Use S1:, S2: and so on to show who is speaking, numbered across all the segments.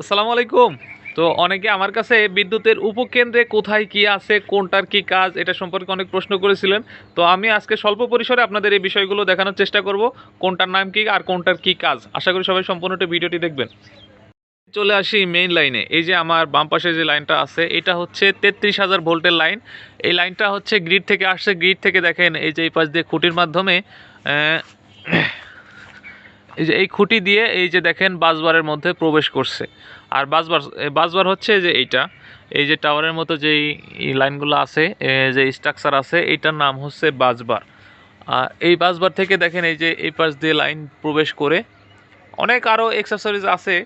S1: আসসালামু আলাইকুম। তো অনেকে আমার কাছে বিদ্যুতের উপকেন্দ্রে কোথায় কি আছে, কোনটার কি কাজ, এটা সম্পর্কে অনেক প্রশ্ন করেছিলেন। তো আমি আজকে স্বল্প পরিসরে আপনাদের এই বিষয়গুলো দেখানোর চেষ্টা করব, কোনটার নাম কি আর কোনটার কি কাজ। আশা করি সবাই সম্পূর্ণটা ভিডিওটি দেখবেন। চলে আসি মেইন লাইনে এই যে আমার বাম পাশে যে লাইনটা আছে, এটা হচ্ছে তেত্রিশ হাজার ভোল্টের লাইন এই লাইনটা হচ্ছে গ্রিড থেকে আসছে। গ্রিড থেকে দেখেন এই যে এই পাশ দিয়ে খুঁটির মাধ্যমে এই যে এই খুঁটি দিয়ে এই যে দেখেন বাসবারের মধ্যে প্রবেশ করছে। আর বাসবার বাসবার হচ্ছে যে এইটা। এই যে টাওয়ারের মতো যেই লাইনগুলো আছে যে স্ট্রাকচার আছে, এইটার নাম হচ্ছে বাসবার। আর এই বাসবার থেকে দেখেন এই যে এই পাশ দিয়ে লাইন প্রবেশ করে, অনেক আরও এক্সেসরিজ আছে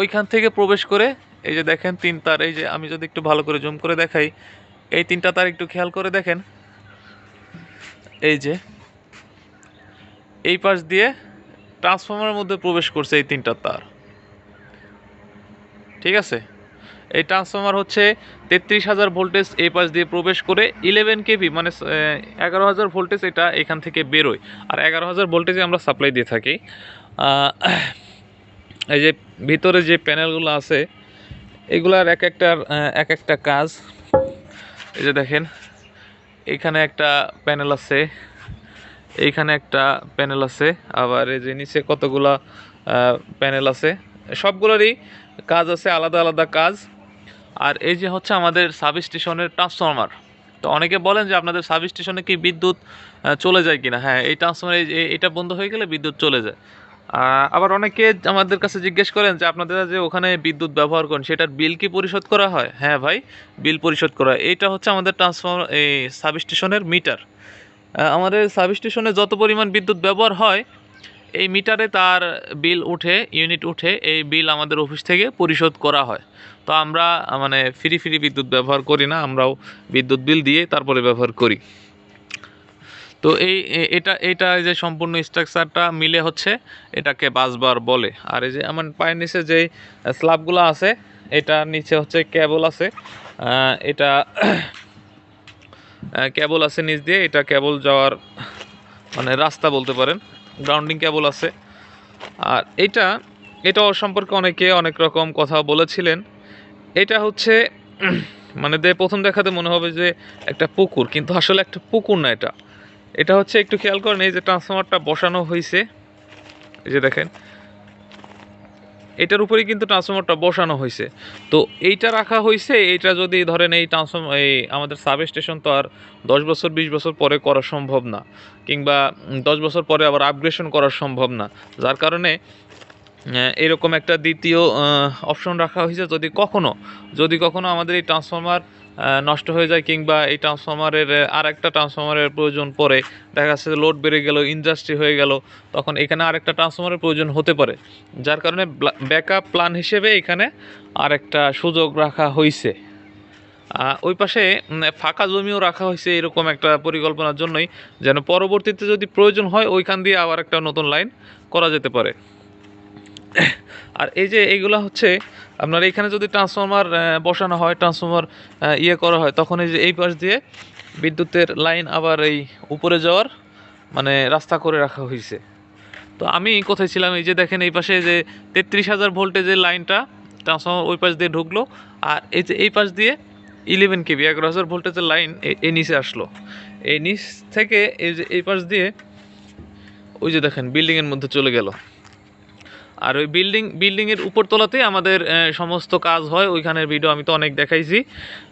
S1: ওইখান থেকে প্রবেশ করে, এই যে দেখেন তিন তার, এই যে আমি যদি একটু ভালো করে জুম করে দেখাই, এই তিনটা তার একটু খেয়াল করে দেখেন। এই যে, এই পাশ দিয়ে ট্রান্সফর্মারের মধ্যে প্রবেশ করছে এই তিনটা তার। ঠিক আছে? এই ট্রান্সফর্মার হচ্ছে তেত্রিশ হাজার ভোল্টেজ এই পাশ দিয়ে প্রবেশ করে ইলেভেন কেভি মানে এগারো হাজার ভোল্টেজ এটা এখান থেকে বেরোয়। আর এগারো হাজার ভোল্টেজে আমরা সাপ্লাই দিয়ে থাকি। এই যে ভিতরে যে প্যানেলগুলো আছে, এগুলার এক একটার এক একটা কাজ। এই যে দেখেন, এখানে একটা প্যানেল আছে। এইখানে একটা প্যানেল আছে, আবার এই যে নিচে কতগুলা প্যানেল আছে, সবগুলোরই কাজ আছে, আলাদা আলাদা কাজ। আর এই যে হচ্ছে আমাদের সাব স্টেশনের ট্রান্সফরমার তো অনেকে বলেন যে আপনাদের সাব স্টেশনে কি বিদ্যুৎ চলে যায় কিনা? হ্যাঁ এই ট্রান্সফরমার এটা বন্ধ হয়ে গেলে বিদ্যুৎ চলে যায়। আবার অনেকে আমাদের কাছে জিজ্ঞেস করেন যে আপনাদের যে ওখানে বিদ্যুৎ ব্যবহার করেন, সেটার বিল কি পরিশোধ করা হয়? হ্যাঁ ভাই, বিল পরিশোধ করা এইটা হচ্ছে আমাদের ট্রান্সফর্মার এই সাব স্টেশনের মিটার আমাদের সাব স্টেশনে যত পরিমাণ বিদ্যুৎ ব্যবহার হয়, এই মিটারে তার বিল উঠে, ইউনিট উঠে, এই বিল আমাদের অফিস থেকে পরিশোধ করা হয়। তো আমরা মানে ফ্রি ফ্রি বিদ্যুৎ ব্যবহার করি না, আমরাও বিদ্যুৎ বিল দিয়ে তারপরে ব্যবহার করি। তো এই এটা এটা যে সম্পূর্ণ স্ট্রাকচারটা মিলে হচ্ছে, এটাকে বাসবার বলে। আর এই যে আমার পায়ের নিচে যে স্ল্যাবগুলো আছে এটা নিচে হচ্ছে কেবল আছে। এটা কেবল আছে নিচ দিয়ে, এটা কেবল যাওয়ার মানে রাস্তা বলতে পারেন গ্রাউন্ডিং ক্যাবল আছে। আর এটা এটা সম্পর্কে অনেকে অনেক রকম কথা বলেছিলেন। এটা হচ্ছে মানে দে, প্রথম দেখাতে মনে হবে যে একটা পুকুর, কিন্তু আসলে একটা পুকুর না এটা। এটা হচ্ছে, একটু খেয়াল করেন, এই যে ট্রান্সফরমারটা বসানো হয়েছে এই যে দেখেন এটার উপরেই কিন্তু ট্রান্সফরমারটা বসানো হয়েছে। তো এইটা রাখা হয়েছে, এইটা যদি ধরেন এই ট্রান্সফর্ম এই আমাদের সাব স্টেশন তো আর দশ বছর, বিশ বছর পরে করা সম্ভব না, কিংবা দশ বছর পরে আবার আপগ্রেশন করা সম্ভব না। যার কারণে এরকম একটা দ্বিতীয় অপশন রাখা হয়েছে যদি কখনো যদি কখনো আমাদের এই ট্রান্সফর্মার নষ্ট হয়ে যায় কিংবা এই ট্রান্সফর্মারের আর একটা ট্রান্সফরমারের প্রয়োজন পড়ে, দেখা যাচ্ছে লোড বেড়ে গেল ইন্ডাস্ট্রি হয়ে গেল, তখন এখানে আরেকটা ট্রান্সফর্মারের প্রয়োজন হতে পারে। যার কারণে ব্যাকআপ প্ল্যান হিসেবে এখানে আরেকটা সুযোগ রাখা হয়েছে ওই পাশে ফাঁকা জমিও রাখা হয়েছে এরকম একটা পরিকল্পনার জন্যই, যেন পরবর্তীতে যদি প্রয়োজন হয়, ওইখান দিয়ে আবার একটা নতুন লাইন করা যেতে পারে। আর এই যে এইগুলা হচ্ছে, আপনার এখানে যদি ট্রান্সফরমার বসানো হয় ট্রান্সফরমার ইয়ে করা হয়, তখন এই যে এই পাশ দিয়ে বিদ্যুতের লাইন আবার এই উপরে যাওয়ার মানে রাস্তা করে রাখা হয়েছে। তো আমি কোথায় ছিলাম? এই যে দেখেন, এই পাশে যে তেত্রিশ হাজার ভোল্টেজের লাইনটা ট্রান্সফরমার ওই পাশ দিয়ে ঢুকলো, আর এই যে এই পাশ দিয়ে ইলেভেন কেবি, এগারো হাজার ভোল্টেজের লাইন এই নিচে আসলো। এই নিচ থেকে এই যে এই পাশ দিয়ে, ওই যে দেখেন বিল্ডিংয়ের মধ্যে চলে গেল। আর ওই বিল্ডিং বিল্ডিংয়ের উপরতলাতেই আমাদের সমস্ত কাজ হয়। ওইখানের ভিডিও আমি তো অনেক দেখাইছি।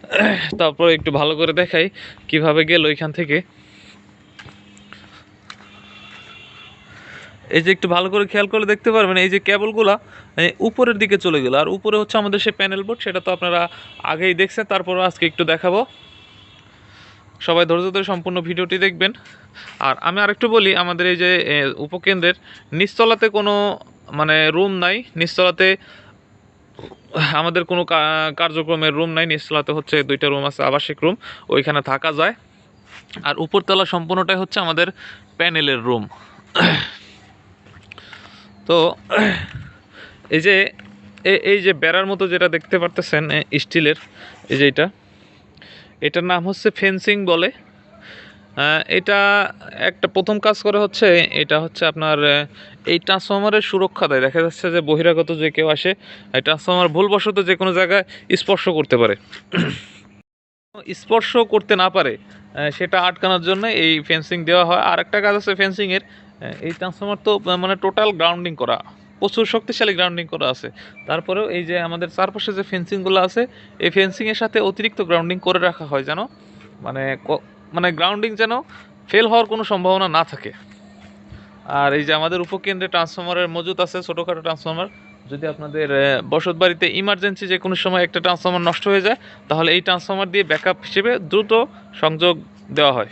S1: তারপরে একটু ভালো করে দেখাই কীভাবে গেল ওইখান থেকে। এই যে একটু ভালো করে খেয়াল করে দেখতে পারবেন, এই যে কেবলগুলা মানে উপরের দিকে চলে গেল। আর উপরে হচ্ছে আমাদের সেই প্যানেল বোর্ড সেটা তো আপনারা আগেই দেখছেন, তারপরে আজকে একটু দেখাবো। সবাই ধৈর্য ধরে সম্পূর্ণ ভিডিওটি দেখবেন। আর আমি আরেকটু বলি, আমাদের এই যে উপকেন্দ্রের নিচতলাতে কোনো মানে রুম নাই, নিচতলাতে আমাদের কোনো কার্যক্রমের রুম নাই, নিচতলাতে হচ্ছে দুইটা রুম আছে, আবাসিক রুম ওইখানে থাকা যায়। আর উপরতলা সম্পূর্ণটাই হচ্ছে আমাদের প্যানেলের রুম তো এই যে এই যে বেড়ার মতো যেটা দেখতে পারতেছেন স্টিলের, এই যে এটা, এটার নাম হচ্ছে ফেন্সিং বলে। এটা একটা প্রথম কাজ করে হচ্ছে, এটা হচ্ছে আপনার এই ট্রান্সফরমারের সুরক্ষা দেয়। দেখা যাচ্ছে যে বহিরাগত যে কেউ আসে, এই ট্রান্সফর্মার ভুলবশত যে কোনো জায়গায় স্পর্শ করতে পারে। স্পর্শ করতে না পারে সেটা আটকানোর জন্য এই ফেন্সিং দেওয়া হয়। আর একটা কাজ আছে ফেন্সিংয়ের এই ট্রান্সফর্মার তো মানে টোটাল গ্রাউন্ডিং করা, প্রচুর শক্তিশালী গ্রাউন্ডিং করা আছে। তারপরেও এই যে আমাদের চারপাশে যে ফেন্সিংগুলো আছে, এই ফেন্সিংয়ের সাথে অতিরিক্ত গ্রাউন্ডিং করে রাখা হয় যেন মানে মানে গ্রাউন্ডিং যেন ফেল হওয়ার কোনো সম্ভাবনা না থাকে। আর এই যে আমাদের উপকেন্দ্রে ট্রান্সফর্মারের মজুত আছে, ছোটোখাটো ট্রান্সফর্মার যদি আপনাদের বসত বাড়িতে ইমার্জেন্সি যে কোনো সময় একটা ট্রান্সফর্মার নষ্ট হয়ে যায়, তাহলে এই ট্রান্সফর্মার দিয়ে ব্যাকআপ হিসেবে দ্রুত সংযোগ দেওয়া হয়।